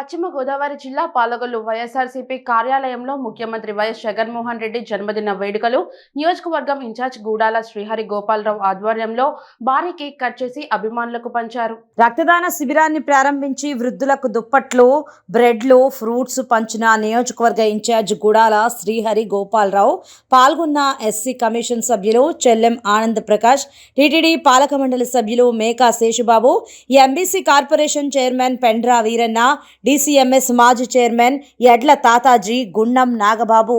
పశ్చిమ గోదావరి జిల్లా పాలగొల్లు వైఎస్ఆర్సీపీ కార్యాలయంలో ముఖ్యమంత్రి వైఎస్ జగన్మోహన్ రెడ్డి జన్మదిన వేడుకలు. నియోజకవర్గం ఇన్ఛార్జ్ గూడాల శ్రీహరి గోపాలరావు ఆధ్వర్యంలో భారీ కేక్ కట్ చేసి అభిమానులకు పంచారు. రక్తదాన శిబిరాన్ని ప్రారంభించి వృద్ధులకు దుప్పట్లు బ్రెడ్లు ఫ్రూట్స్ పంచిన నియోజకవర్గ ఇన్ఛార్జ్ గూడాల శ్రీహరి గోపాలరావు పాల్గొన్న ఎస్సీ కమిషన్ సభ్యులు చెల్లెం ఆనంద్ ప్రకాష్ టీటీడీ పాలక మండలి సభ్యులు Meka Seshubabu MBC corporation chairman Pendra Veeranna DCMS మాజీ chairman Yadla Tataji Gundam Nagababu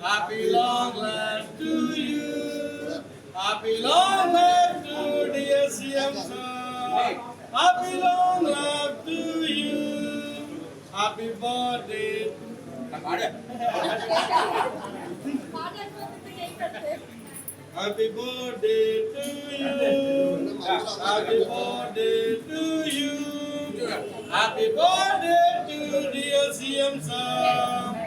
Happy long life to you. Happy long to dear CM son. Happy long life to you. Happy birthday. Happy birthday to you. Happy birthday to you. Happy birthday to dear CM son.